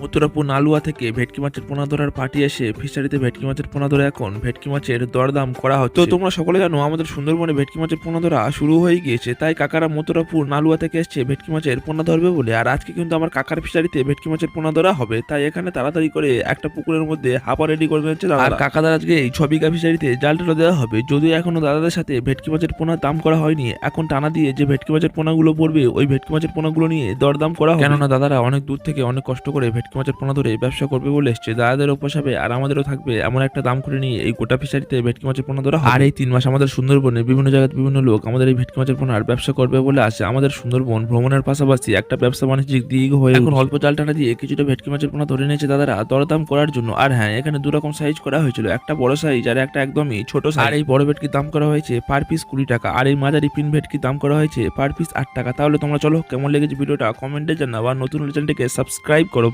মথুরাপুর নালুয়া থেকে ভেটকি মাছের পোনা ধরার পার্টি এসে ফিশারিতে ভেটকি মাছের পোনা ধরে এখন ভেটকি মাছের দরদাম করা হচ্ছে। তো তোমরা সকলে জানো আমাদের সুন্দরবনে ভেটকি মাছের পোনা ধরা শুরু হয়ে গিয়েছে তাই কাকারা মথুরাপুর নালুয়া থেকে এসছে ভেটকি মাছের পোনা ধরবে বলে। আর আজকে কিন্তু আমার কাকার ফিশারিতে ভেটকি মাছের পোনা ধরা হবে তাই এখানে তাড়াতাড়ি করে একটা পুকুরের মধ্যে হাপা রেডি করে নিচ্ছে আর কাকাদার আজকে এই ছ বিঘা ফিশারিতে জাল টেলো দেওয়া হবে যদিও এখনও দাদাদের সাথে ভেটকি মাছের পোনা দাম করা হয়নি এখন টানা দিয়ে যে ভেটকি মাছের পোনাগুলো পড়বে ওই ভেটকি মাছের পোনাগুলো নিয়ে দরদাম করা হবে। কেননা দাদারা অনেক দূর থেকে অনেক কষ্ট করে ভেটকি মাছের পোনা ধরে ব্যবসা করবে বলে এসছে। দাদাদেরও পোষাবে আর আমাদেরও থাকবে এমন একটা দাম করে নিয়ে এই গোটা ফিশারিতে ভেটকি মাছের পোনা ধরা। আর এই তিন মাস আমাদের সুন্দরবনে বিভিন্ন জায়গায় বিভিন্ন লোক আমাদের এই ভেটকি মাছের পোনার ব্যবসা করবে বলে আসে। আমাদের সুন্দরবন ভ্রমণের পাশাপাশি একটা ব্যবসা বাণিজ্যিক দিক হয়ে এখন অল্প চাল টানা দিয়ে কিছুটা ভেটকি মাছের পোনা ধরে নিয়েছে দাদারা দরদাম করার জন্য। আর হ্যাঁ এখানে দু রকম সাইজ করা হয়েছিল। একটা বড় সাইজ আর একটা একদমই ছোট সাইজ আর এই বড় ভেটকির দাম করা হয়েছে পার পিস কুড়ি টাকা। আর এই মাঝারি পিন ভেটকির দাম করা হয়েছে পার পিস আট টাকা। তাহলে তোমরা চলো কেমন লেগেছে ভিডিওটা কমেন্টে জানাও। আর নতুন চ্যানেলটিকে সাবস্ক্রাইব করো।